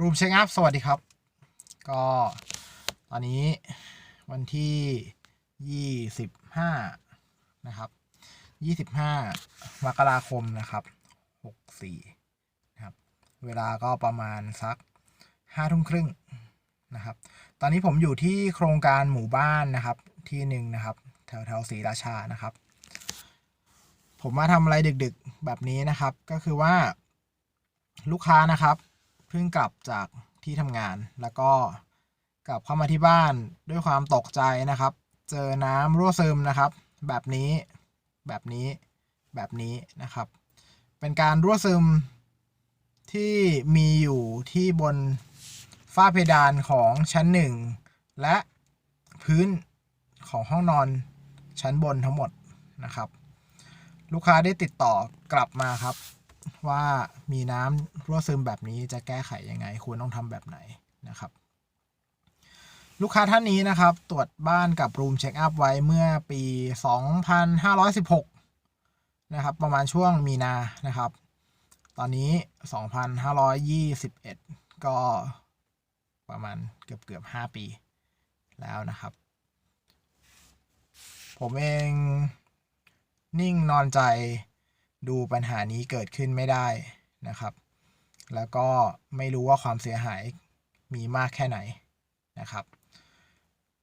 รูมเช็คอัพสวัสดีครับ ก็ตอนนี้วันที่ยี่สิบห้านะครับยี่สิบห้ามกราคมนะครับหกสี่นะครับ เวลาก็ประมาณสักห้าทุ่มครึ่งนะครับ ตอนนี้ผมอยู่ที่โครงการหมู่บ้านนะครับที่หนึ่งนะครับ แถวแถวศรีราชานะครับ ผมมาทำอะไรดึกๆแบบนี้นะครับ ก็คือว่าลูกค้านะครับ พิ่งกลับจากที่ทำงาน แล้วก็กลับเข้ามาที่บ้านด้วยความตกใจนะครับ เจอน้ำรั่วซึมนะครับ แบบนี้แบบนี้แบบนี้นะครับ เป็นการรั่วซึมที่มีอยู่ที่บนฝ้าเพดานของชั้นหนึ่งและพื้นของห้องนอนชั้นบนทั้งหมดนะครับ ลูกค้าได้ติดต่อกลับมาครับ ว่ามีน้ำรั่วซึมแบบนี้จะแก้ไขยังไง ควรต้องทำแบบไหนนะครับ ลูกค้าท่านนี้นะครับ ตรวจบ้านกับรูมเช็คอัพไว้เมื่อปี 2516 นะครับ ประมาณช่วงมีนานะครับ ตอนนี้ 2521 ก็ประมาณเกือบเกือบ5 ปีแล้วนะครับ ผมเองนิ่งนอนใจ ดูปัญหานี้เกิดขึ้นไม่ได้นะครับ แล้วก็ไม่รู้ว่าความเสียหายมีมากแค่ไหนนะครับ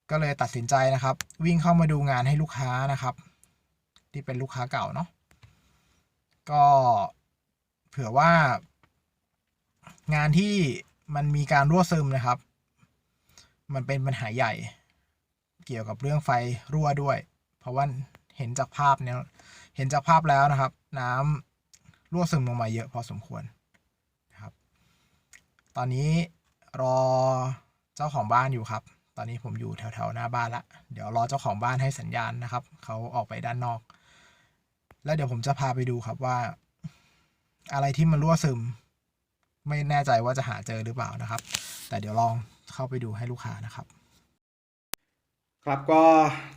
ก็เลยตัดสินใจนะครับ วิ่งเข้ามาดูงานให้ลูกค้านะครับ ที่เป็นลูกค้าเก่าเนาะก็เผื่อว่า งานที่มันมีการรั่วซึมนะครับ มันเป็นปัญหาใหญ่ เกี่ยวกับเรื่องไฟรั่วด้วย เพราะว่า เห็นจากภาพเนี่ยเห็นจากภาพแล้วนะครับ น้ำรั่วซึมลงมาเยอะพอสมควรนะครับ ตอนนี้รอเจ้าของบ้านอยู่ครับ ตอนนี้ผมอยู่แถวๆหน้าบ้านละเดี๋ยวรอเจ้าของบ้านให้สัญญาณนะครับเขาออกไปด้านนอก แล้วเดี๋ยวผมจะพาไปดูครับว่า อะไรที่มันรั่วซึม ไม่แน่ใจว่าจะหาเจอหรือเปล่านะครับ แต่เดี๋ยวลองเข้าไปดูให้ลูกค้านะครับ ครับก็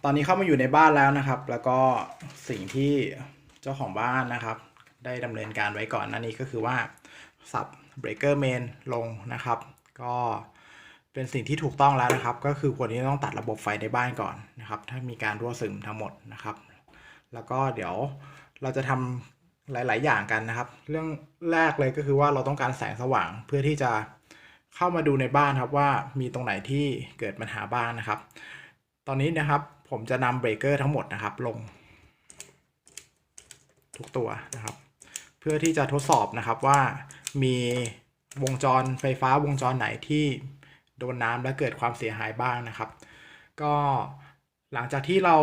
ตอนนี้เข้ามาอยู่ในบ้านแล้วนะครับ แล้วก็สิ่งที่เจ้าของบ้านนะครับ ได้ดำเนินการไว้ก่อนน้านี้ก็คือว่าสับ breaker main ลงนะครับ ก็เป็นสิ่งที่ถูกต้องแล้วนะครับ ก็คือควรที่ต้องตัดระบบไฟในบ้านก่อนนะครับ ถ้ามีการรั่วซึมทั้งหมดนะครับ แล้วก็เดี๋ยวเราจะทำหลาย ๆ อย่างกันนะครับ เรื่องแรกเลยก็คือว่าเราต้องการแสงสว่างเพื่อที่จะเข้ามาดูในบ้านครับว่ามีตรงไหนที่เกิดปัญหาบ้างนะครับ ตอนนี้นะครับผมจะนำเบรกเกอร์ทั้งหมดนะครับลง ทุกตัวนะครับ เพื่อที่จะทดสอบนะครับว่ามีวงจรไฟฟ้าวงจรไหนที่โดนน้ำและเกิดความเสียหายบ้างนะครับ ก็หลังจากที่เรา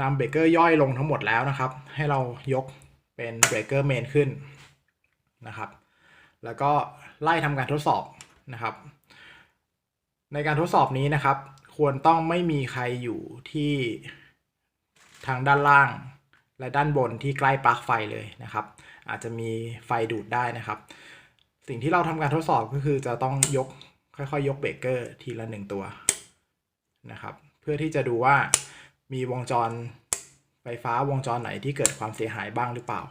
นำเบรกเกอร์ย่อยลงทั้งหมดแล้วนะครับ ให้เรายกเป็นเบรกเกอร์เมนขึ้นนะครับ แล้วก็ไล่ทำการทดสอบนะครับ ในการทดสอบนี้นะครับ ควรต้องไม่มีใครอยู่ที่ทางด้านล่าง และด้านบนที่ใกล้ปลั๊กไฟเลยนะครับ อาจจะมีไฟดูดได้นะครับ สิ่งที่เราทำการทดสอบก็คือจะต้องยกค่อยๆ ยกเบรกเกอร์ทีละหนึ่งตัวนะครับ เพื่อที่จะดูว่ามีวงจรไฟฟ้าวงจรไหนที่เกิดความเสียหายบ้างหรือเปล่า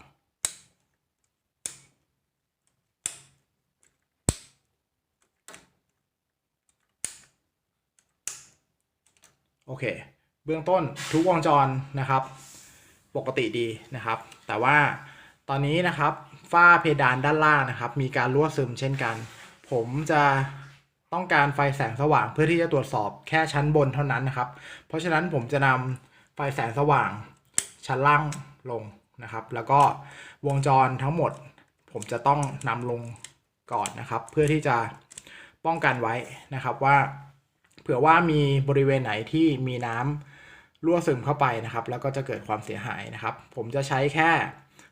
โอเค เบื้องต้นทุกวงจรนะครับ ปกติดีนะครับ แต่ว่าตอนนี้นะครับฝ้าเพดานด้านล่างนะครับ มีการรั่วซึมเช่นกัน ผมจะต้องการไฟแสงสว่างเพื่อที่จะตรวจสอบแค่ชั้นบนเท่านั้นนะครับ เพราะฉะนั้นผมจะนำไฟแสงสว่างชั้นล่างลงนะครับ แล้วก็วงจรทั้งหมด ผมจะต้องนำลงก่อนนะครับ เพื่อที่จะป้องกันไว้นะครับว่า ผื่อว่ามีบริเวณไหนที่มีน้ำรั่วซึมเข้าไปนะครับ แล้วก็จะเกิดความเสียหายนะครับ ผมจะใช้แค่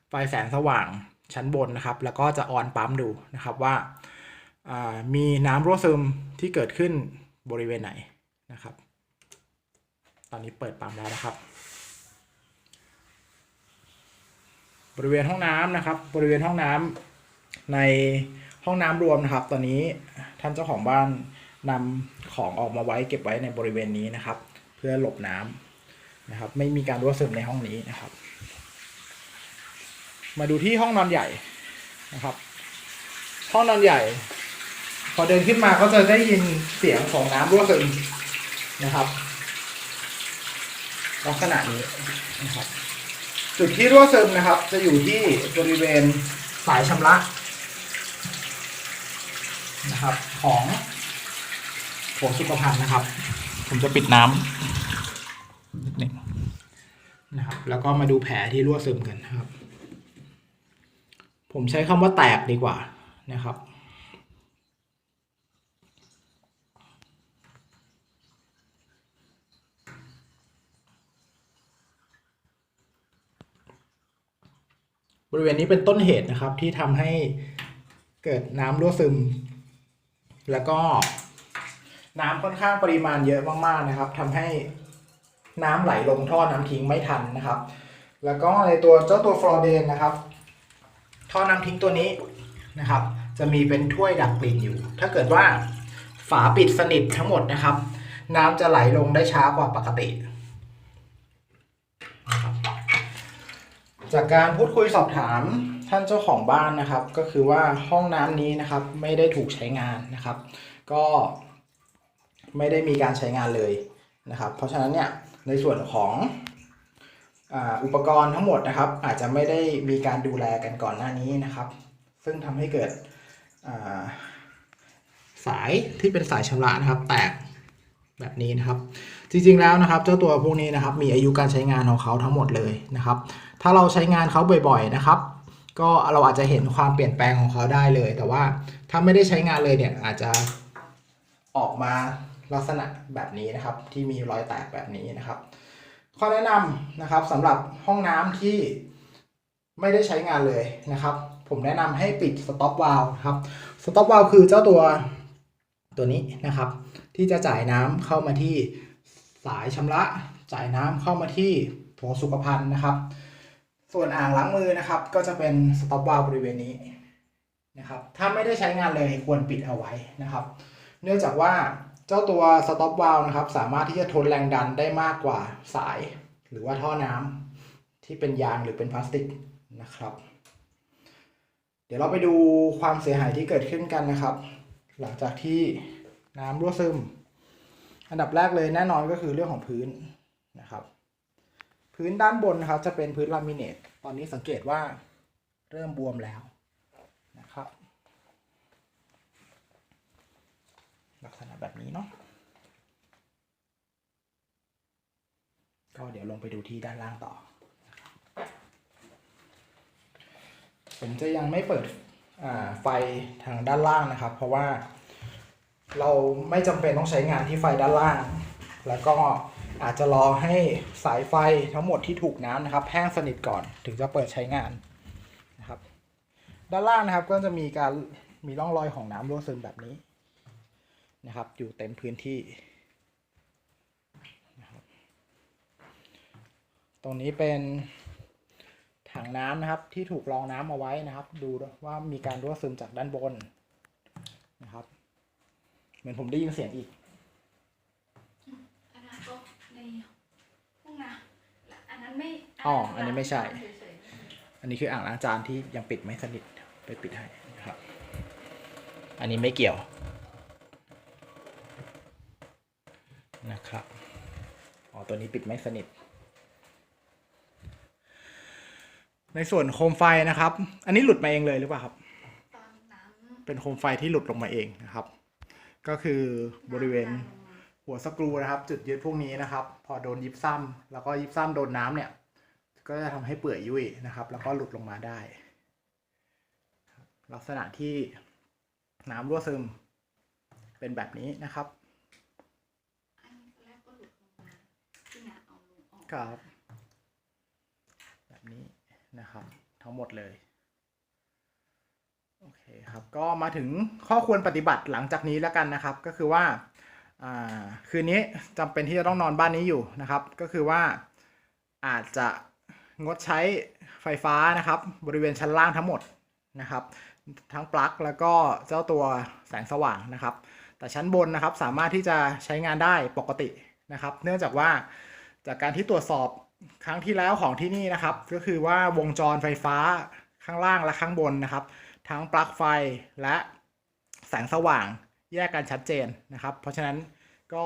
ไฟแสงสว่างชั้นบนนะครับ แล้วก็จะออนปั๊มดูนะครับว่าามีน้ำรั่วซึมที่เกิดขึ้นบริเวณไหนนะครับ ตอนนี้เปิดปั๊มแล้วนะครับ บริเวณห้องน้ำนะครับ บริเวณห้องน้ำในห้องน้ำรวมนะครับ ตอนนี้ท่านเจ้าของบ้าน นำของออกมาไว้เก็บไว้ในบริเวณนี้นะครับ เพื่อหลบน้ำนะครับ ไม่มีการรั่วซึมในห้องนี้นะครับ มาดูที่ห้องนอนใหญ่นะครับ ห้องนอนใหญ่ พอเดินขึ้นมาก็จะได้ยินเสียงของน้ำรั่วซึมนะครับลักษณะนี้นะครับ จุดที่รั่วซึมนะครับ จะอยู่ที่บริเวณสายชำระนะครับ ของ โถสุขภัณฑ์นะครับ ผมจะปิดน้ำนิดหนึ่งนะครับ แล้วก็มาดูแผลที่รั่วซึมกันนะครับ ผมใช้คำว่าแตกดีกว่านะครับบริเวณนี้เป็นต้นเหตุนะครับที่ทำให้เกิดน้ำรั่วซึม แล้วก็ น้ำค่อนข้างปริมาณเยอะมากๆนะครับทำให้น้ำไหลลงท่อน้ำทิ้งไม่ทันนะครับ แล้วก็ในตัวเจ้าตัวฟลอร์เดนนะครับ ท่อน้ำทิ้งตัวนี้นะครับ จะมีเป็นถ้วยดักกลิ่นอยู่ ถ้าเกิดว่าฝาปิดสนิททั้งหมดนะครับ น้ำจะไหลลงได้ช้ากว่าปกติ จากการพูดคุยสอบถามท่านเจ้าของบ้านนะครับ ก็คือว่าห้องน้ำนี้นะครับไม่ได้ถูกใช้งานนะครับ ก็ ไม่ได้มีการใช้งานเลยนะครับ เพราะฉะนั้นเนี่ยในส่วนของอุปกรณ์ทั้งหมดนะครับ อาจจะไม่ได้มีการดูแลกันก่อนหน้านี้นะครับ ซึ่งทำให้เกิดาสายที่เป็นสายชำระนะครับ แตกแบบนี้นะครับ จริงๆแล้วนะครับ เจ้าตัวพวกนี้นะครับ มีอายุการใช้งานของเขาทั้งหมดเลยนะครับ ถ้าเราใช้งานเขาบ่อยๆนะครับ ก็เราอาจจะเห็นความเปลี่ยนแปลงของเขาได้เลย แต่ว่าถ้าไม่ได้ใช้งานเลยเนี่ยอาจจะออกมา ลักษณะแบบนี้นะครับ ที่มีรอยแตกแบบนี้นะครับ ข้อแนะนำนะครับสำหรับห้องน้ำที่ไม่ได้ใช้งานเลยนะครับ ผมแนะนำให้ปิดสต็อปวาล์วครับสต็อปวาล์วคือเจ้าตัวตัวนี้นะครับ ที่จะจ่ายน้ำเข้ามาที่สายชำระจ่ายน้ำเข้ามาที่โถสุขภัณฑ์นะครับ ส่วนอ่างล้างมือนะครับ ก็จะเป็นสต็อปวาล์วบริเวณนี้นะครับ ถ้าไม่ได้ใช้งานเลยควรปิดเอาไว้นะครับ เนื่องจากว่า เจ้าตัวสต็อปวาลนะครับ สามารถที่จะทนแรงดันได้มากกว่าสาย หรือว่าท่อน้ำที่เป็นยางหรือเป็นพลาสติกนะครับ เดี๋ยวเราไปดูความเสียหายที่เกิดขึ้นกันนะครับ หลังจากที่น้ำรั่วซึม อันดับแรกเลยแน่นอนก็คือเรื่องของพื้นนะครับ พื้นด้านบนนะครับจะเป็นพื้นลามิเนตตอนนี้สังเกตว่าเริ่มบวมแล้วนะครับ ลักษณะแบบนี้เนาะก็เดี๋ยวลงไปดูที่ด้านล่างต่อ ผมจะยังไม่เปิดไฟทางด้านล่างนะครับ เพราะว่าเราไม่จำเป็นต้องใช้งานที่ไฟด้านล่าง แล้วก็อาจจะรอให้สายไฟทั้งหมดที่ถูกน้ำนะครับแห้งสนิทก่อนถึงจะเปิดใช้งานนะครับ ด้านล่างนะครับก็จะมีการมีร่องรอยของน้ำรั่วซึมแบบนี้ นะครับ อยู่เต็มพื้นที่นะครับตรงนี้เป็นถังน้ำนะครับที่ถูกรองน้ำเอาไว้นะครับ ดูว่ามีการรั่วซึมจากด้านบนนะครับ เหมือนผมได้ยินเสียงอีกอันนั้นก็ในห้องน้ำและอันนั้นไม่อ๋ออันนี้ไม่ใช่เฉยอันนี้คืออ่างล้างจานที่ยังปิดไม่สนิทไปปิดให้นะครับ อันนี้ไม่เกี่ยว นะครับ อ๋อ ตัวนี้ปิดไม่สนิท ในส่วนโคมไฟนะครับ อันนี้หลุดมาเองเลยหรือเปล่าครับๆตอนน้เป็นโคมไฟที่หลุดลงมาเองนะครับ ก็คือบริเวณหัวสกรูนะครับ จุดยึดพวกนี้นะครับ พอโดนยิบซ้ำแล้วก็ยิบซ้ำโดนน้ำเนี่ย ก็จะทำให้เปื่อยยุ่ยนะครับ แล้วก็หลุดลงมาได้ ลักษณะที่น้ำรั่วซึมเป็นแบบนี้นะครับ อันนี้ตอนแรกก็หลุดลงมาที่น้าเอาลงออก ครับ แบบนี้นะครับ ทั้งหมดเลย โอเคครับ ก็มาถึงข้อควรปฏิบัติหลังจากนี้แล้วกันนะครับ ก็คือว่าคืนนี้จำเป็นที่จะต้องนอนบ้านนี้อยู่นะครับ ก็คือว่าอาจจะงดใช้ไฟฟ้านะครับ บริเวณชั้นล่างทั้งหมดนะครับ ทั้งปลั๊กแล้วก็เจ้าตัวแสงสว่างนะครับ แต่ชั้นบนนะครับสามารถที่จะใช้งานได้ปกตินะครับ เนื่องจากว่า จากการที่ตรวจสอบครั้งที่แล้วของที่นี่นะครับ ก็คือว่าวงจรไฟฟ้าข้างล่างและข้างบนนะครับ ทั้งปลั๊กไฟและแสงสว่างแยกกันชัดเจนนะครับ เพราะฉะนั้นก็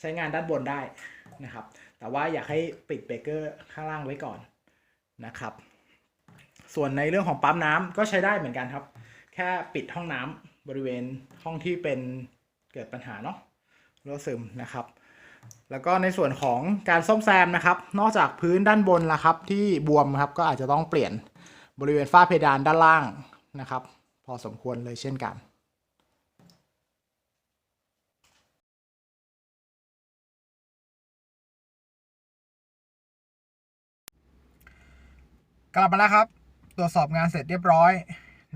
ใช้งานด้านบนได้นะครับ แต่ว่าอยากให้ปิดเบรกเกอร์ข้างล่างไว้ก่อนนะครับ ส่วนในเรื่องของปั๊มน้ำก็ใช้ได้เหมือนกันครับ แค่ปิดห้องน้ำบริเวณห้องที่เป็นเกิดปัญหาเนาะรั่วซึมนะครับ แล้วก็ในส่วนของการซ่อมแซมนะครับ นอกจากพื้นด้านบนละครับที่บวมครับก็อาจจะต้องเปลี่ยนบริเวณฝ้าเพดานด้านล่างนะครับ พอสมควรเลยเช่นกันกลับมาแล้วครับ ตรวจสอบงานเสร็จเรียบร้อย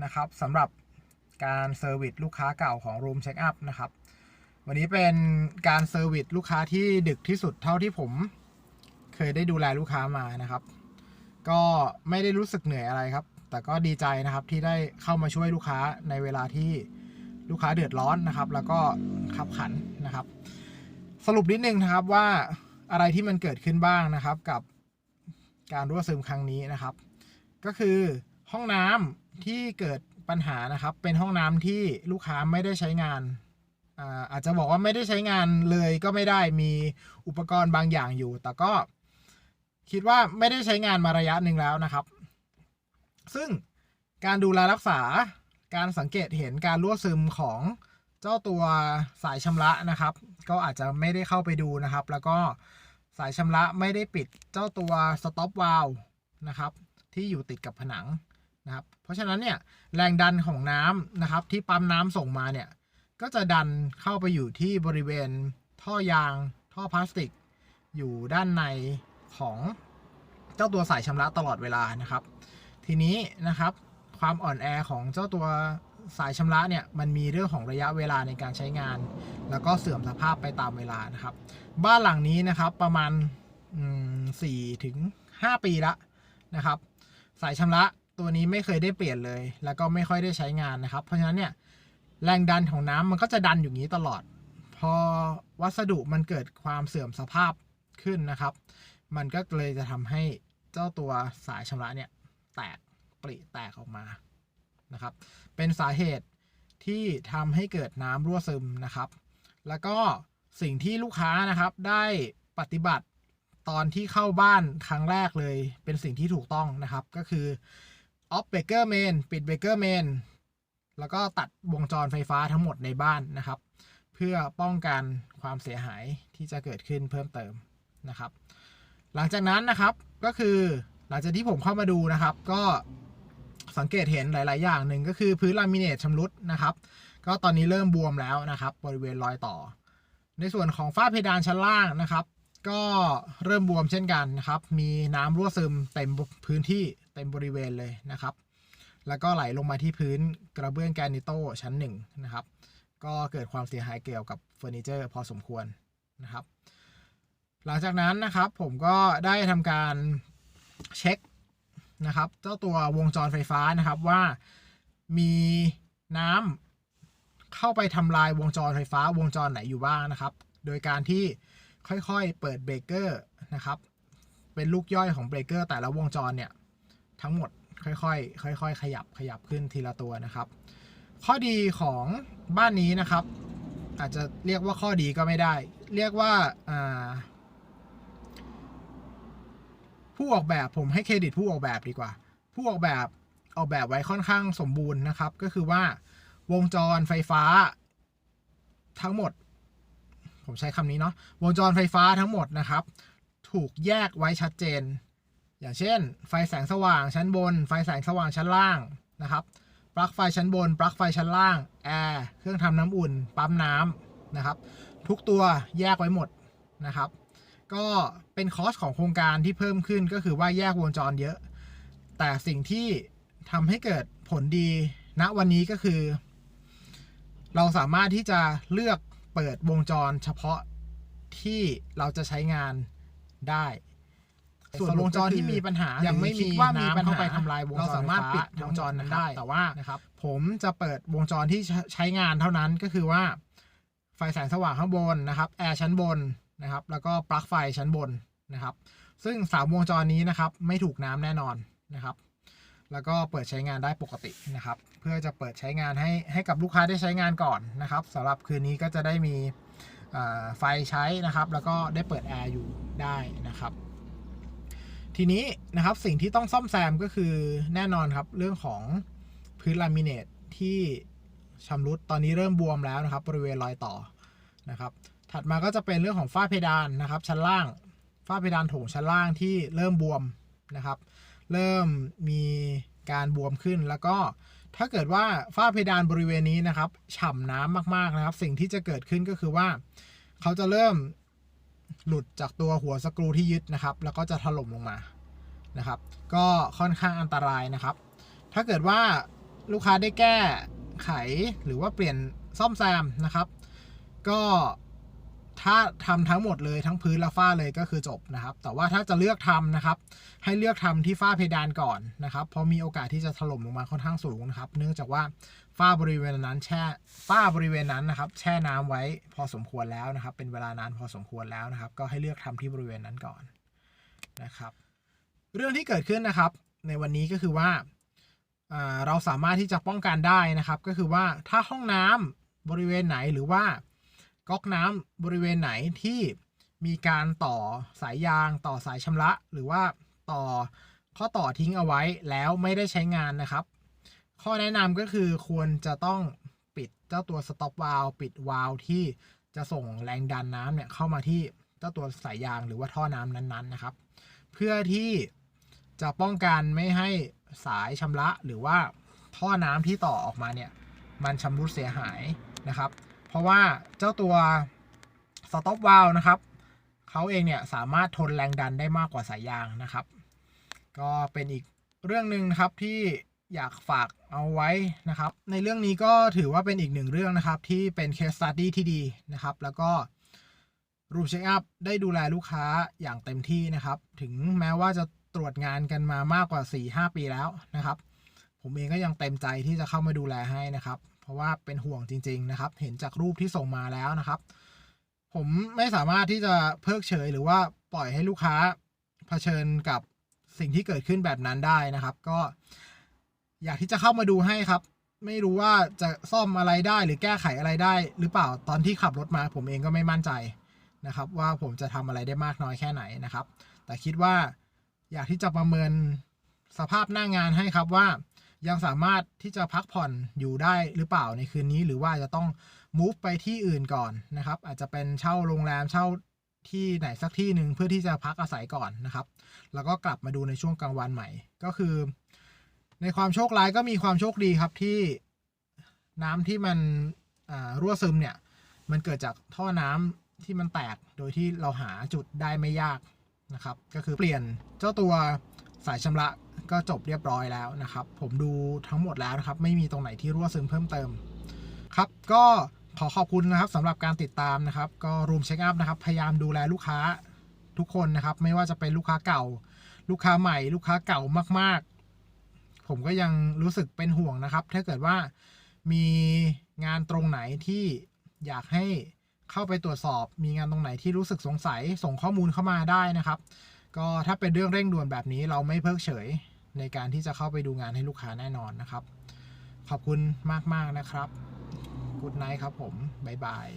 นะครับสำหรับการเซอร์วิสลูกค้าเก่าของ Room Check Up นะครับ วันนี้เป็นการเซอร์วิสลูกค้าที่ดึกที่สุดเท่าที่ผม เคยได้ดูแลลูกค้ามานะครับ ก็ไม่ได้รู้สึกเหนื่อยอะไรครับ แต่ก็ดีใจนะครับที่ได้เข้ามาช่วยลูกค้าในเวลาที่ลูกค้าเดือดร้อนนะครับ แล้วก็ขับขันนะครับ สรุปนิดนึงนะครับว่าอะไรที่มันเกิดขึ้นบ้างนะครับกับการรั่วซึมครั้งนี้นะครับ ก็คือห้องน้ำที่เกิดปัญหานะครับ เป็นห้องน้ำที่ลูกค้าไม่ได้ใช้งาน อาอาจจะบอกว่าไม่ได้ใช้งานเลยก็ไม่ได้มีอุปกรณ์บางอย่างอยู่ แต่ก็คิดว่าไม่ได้ใช้งานมาระยะหนึ่งแล้วนะครับ ซึ่งการดูแลรักษาการสังเกตเห็นการรั่วซึมของเจ้าตัวสายชำระนะครับ ก็อาจจะไม่ได้เข้าไปดูนะครับ แล้วก็สายชำระไม่ได้ปิดเจ้าตัว stop valve นะครับ ที่อยู่ติดกับผนังนะครับ เพราะฉะนั้นเนี่ยแรงดันของน้ำนะครับ ที่ปั๊มน้ำส่งมาเนี่ย ก็จะดันเข้าไปอยู่ที่บริเวณท่อยางท่อพลาสติก อยู่ด้านในของเจ้าตัวสายชำระตลอดเวลานะครับ ทีนี้นะครับความอ่อนแอของเจ้าตัวสายชำระเนี่ยมันมีเรื่องของระยะเวลาในการใช้งาน แล้วก็เสื่อมสภาพไปตามเวลานะครับ บ้านหลังนี้นะครับประมาณสี่ถึงห้าปีละนะครับ สายชำระตัวนี้ไม่เคยได้เปลี่ยนเลย แล้วก็ไม่ค่อยได้ใช้งานนะครับ เพราะฉะนั้นเนี่ย แรงดันของน้ำมันก็จะดันอยู่อย่างนี้ตลอด พอวัสดุมันเกิดความเสื่อมสภาพขึ้นนะครับ มันก็เลยจะทำให้เจ้าตัวสายชำระเนี่ยแตกปริแตกออกมานะครับ เป็นสาเหตุที่ทำให้เกิดน้ำรั่วซึมนะครับ แล้วก็สิ่งที่ลูกค้านะครับได้ปฏิบัติตอนที่เข้าบ้านครั้งแรกเลย เป็นสิ่งที่ถูกต้องนะครับ ก็คือ off breaker main ปิด breaker main แล้วก็ตัดวงจรไฟฟ้าทั้งหมดในบ้านนะครับ เพื่อป้องกันความเสียหายที่จะเกิดขึ้นเพิ่มเติมนะครับ หลังจากนั้นนะครับก็คือหลังจากที่ผมเข้ามาดูนะครับ ก็สังเกตเห็นหลาย ๆ อย่างหนึ่งก็คือพื้นลามิเนตชำรุดนะครับ ก็ตอนนี้เริ่มบวมแล้วนะครับ บริเวณรอยต่อ ในส่วนของฝ้าเพดานชั้นล่างนะครับ ก็เริ่มบวมเช่นกันนะครับ มีน้ำรั่วซึมเต็มพื้นที่เต็มบริเวณเลยนะครับ แล้วก็ไหลลงมาที่พื้นกระเบื้องแกรนิโตชั้นหนึ่งนะครับ ก็เกิดความเสียหายเกี่ยวกับเฟอร์นิเจอร์พอสมควรนะครับ หลังจากนั้นนะครับผมก็ได้ทำการเช็คนะครับเจ้าตัววงจรไฟฟ้านะครับว่ามีน้ำเข้าไปทำลายวงจรไฟฟ้าวงจรไหนอยู่บ้างนะครับ โดยการที่ค่อยๆเปิดเบรกเกอร์นะครับ เป็นลูกย่อยของเบรกเกอร์แต่ละวงจรเนี่ยทั้งหมด ค่อยๆค่อยๆขยับขยับขึ้นทีละตัวนะครับ ข้อดีของบ้านนี้นะครับ อาจจะเรียกว่าข้อดีก็ไม่ได้ เรียกว่าผู้ออกแบบผมให้เครดิตผู้ออกแบบดีกว่า ผู้ออกแบบออกแบบไว้ค่อนข้างสมบูรณ์นะครับ ก็คือว่าวงจรไฟฟ้าทั้งหมด ผมใช้คำนี้เนาะวงจรไฟฟ้าทั้งหมดนะครับ ถูกแยกไว้ชัดเจน อย่างเช่น ไฟแสงสว่างชั้นบน ไฟแสงสว่างชั้นล่างนะครับ ปลั๊กไฟชั้นบน ปลั๊กไฟชั้นล่าง แอร์ เครื่องทำน้ำอุ่น ปั๊มน้ำนะครับ ทุกตัวแยกไว้หมดนะครับ ก็เป็นคอสของโครงการที่เพิ่มขึ้นก็คือว่าแยกวงจรเยอะ แต่สิ่งที่ทำให้เกิดผลดีณวันนี้ก็คือ เราสามารถที่จะเลือกเปิดวงจรเฉพาะที่เราจะใช้งานได้ ส่วนวงจรที่มีปัญหายังไม่มีคิดว่ามีปัญหาเข้าไปทำลายวงจรเราสามารถปิดไฟฟ้าวงจรนั้นได้ทั้งหมดนะครับแต่ว่านะครับผมจะเปิดวงจรที่ใช้ใช้งานเท่านั้นก็คือว่า ไฟแสงสว่างข้างบนนะครับแอร์ชั้นบนนะครับ แล้วก็ปลั๊กไฟชั้นบนนะครับ ซึ่งสามวงจรนี้นะครับ ไม่ถูกน้ำแน่นอนนะครับ แล้วก็เปิดใช้งานได้ปกตินะครับ เพื่อจะเปิดใช้งานให้ให้กับลูกค้าได้ใช้งานก่อนนะครับสำหรับคืนนี้ก็จะได้มีอ่าไฟใช้นะครับ แล้วก็ได้เปิดแอร์อยู่ได้นะครับ ทีนี้นะครับสิ่งที่ต้องซ่อมแซมก็คือแน่นอนครับ เรื่องของพื้นลามิเนตที่ชำรุดตอนนี้เริ่มบวมแล้วนะครับ บริเวณรอยต่อนะครับ ถัดมาก็จะเป็นเรื่องของฝ้าเพดานนะครับ ชั้นล่างฝ้าเพดานโถงชั้นล่างที่เริ่มบวมนะครับ เริ่มมีการบวมขึ้นแล้วก็ถ้าเกิดว่าฝ้าเพดานบริเวณนี้นะครับ ฉ่ำน้ำมากๆนะครับ สิ่งที่จะเกิดขึ้นก็คือว่า เขาจะเริ่ม หลุดจากตัวหัวสกรูที่ยึดนะครับ แล้วก็จะถล่มลงมานะครับ ก็ค่อนข้างอันตรายนะครับ ถ้าเกิดว่าลูกค้าได้แก้ไขหรือว่าเปลี่ยนซ่อมแซมนะครับ ก็ ถ้าทำทั้งหมดเลยทั้งพื้นและฝ้าเลยก็คือจบนะครับ แต่ว่าถ้าจะเลือกทำนะครับ ให้เลือกทำที่ฝ้าเพดานก่อนนะครับ เพราะมีโอกาสที่จะถล่มลงมาค่อนข้างสูงนะครับ เนื่องจากว่าฝ้าบริเวณนั้นแช่ฝ้าบริเวณนั้นนะครับ แช่น้ำไว้พอสมควรแล้วนะครับ เป็นเวลานานพอสมควรแล้วนะครับ ก็ให้เลือกทำที่บริเวณนั้นก่อนนะครับ เรื่องที่เกิดขึ้นนะครับ ในวันนี้ก็คือว่าเราสามารถที่จะป้องกันได้นะครับ ก็คือว่าถ้าห้องน้ำบริเวณไหนหรือว่า ก๊อกน้ำบริเวณไหนที่มีการต่อสายยางต่อสายชำระ หรือว่าต่อข้อต่อทิ้งเอาไว้แล้วไม่ได้ใช้งานนะครับ ข้อแนะนำก็คือควรจะต้องปิดเจ้าตัวสต็อปวาล์วปิดวาล์วที่จะส่งแรงดันน้ำเนี่ยเข้ามาที่เจ้าตัวสายยางหรือว่าท่อน้ำนั้นๆนะครับ เพื่อที่จะป้องกันไม่ให้สายชำระหรือว่าท่อน้ำที่ต่อออกมาเนี่ยมันชำรุดเสียหายนะครับ เพราะว่าเจ้าตัวสต็อปวาลนะครับเขาเองเนี่ยสามารถทนแรงดันได้มากกว่าสายยางนะครับ ก็เป็นอีกเรื่องหนึ่งนะครับที่อยากฝากเอาไว้นะครับ ในเรื่องนี้ก็ถือว่าเป็นอีกหนึ่งเรื่องนะครับ ที่เป็นเคสสตัดดี้ที่ดีนะครับ แล้วก็รูมเช็คอัพได้ดูแลลูกค้าอย่างเต็มที่นะครับ ถึงแม้ว่าจะตรวจงานกันมามากกว่า 4-5 ปีแล้วนะครับ ผมเองก็ยังเต็มใจที่จะเข้ามาดูแลให้นะครับ ราะว่าเป็นห่วงจริง ๆ นะครับ เห็นจากรูปที่ส่งมาแล้วนะครับ ผมไม่สามารถที่จะเพิกเฉยหรือว่าปล่อยให้ลูกค้าเผชิญกับสิ่งที่เกิดขึ้นแบบนั้นได้นะครับ ก็ อยากที่จะเข้ามาดูให้ครับ ไม่รู้ว่าจะซ่อมอะไรได้หรือแก้ไขอะไรได้ หรือเปล่าตอนที่ขับรถมา ผมเองก็ไม่มั่นใจนะครับ ว่าผมจะทำอะไรได้มากน้อยแค่ไหนนะครับ แต่คิดว่าอยากที่จะประเมินสภาพหน้างานให้ครับว่า ยังสามารถที่จะพักผ่อนอยู่ได้หรือเปล่าในคืนนี้ หรือว่าจะต้อง move ไปที่อื่นก่อนนะครับ อาจจะเป็นเช่าโรงแรมเช่าที่ไหนสักที่หนึ่งเพื่อที่จะพักอาศัยก่อนนะครับ แล้วก็กลับมาดูในช่วงกลางวันใหม่ ก็คือ ในความโชคร้ายก็มีความโชคดีครับที่น้ำที่มันอ่ารั่วซึมเนี่ย มันเกิดจากท่อน้ำที่มันแตกโดยที่เราหาจุดได้ไม่ยากนะครับ ก็คือเปลี่ยนเจ้าตัว สายชำระก็จบเรียบร้อยแล้วนะครับ ผมดูทั้งหมดแล้วนะครับ ไม่มีตรงไหนที่รั่วซึมเพิ่มเติม ครับ ก็ขอขอบคุณนะครับสำหรับการติดตามนะครับ ก็รูมเช็คอัพนะครับ พยายามดูแลลูกค้าทุกคนนะครับ ไม่ว่าจะเป็นลูกค้าเก่า ลูกค้าใหม่ ลูกค้าเก่ามาก ๆ ผมก็ยังรู้สึกเป็นห่วงนะครับ ถ้าเกิดว่ามีงานตรงไหนที่อยากให้เข้าไปตรวจสอบ มีงานตรงไหนที่รู้สึกสงสัย ส่งข้อมูลเข้ามาได้นะครับ ก็ถ้าเป็นเรื่องเร่งด่วนแบบนี้เราไม่เพิกเฉยในการที่จะเข้าไปดูงานให้ลูกค้าแน่นอนนะครับ ขอบคุณมาก ๆ นะครับกูดไนท์ครับผม บ๊ายบาย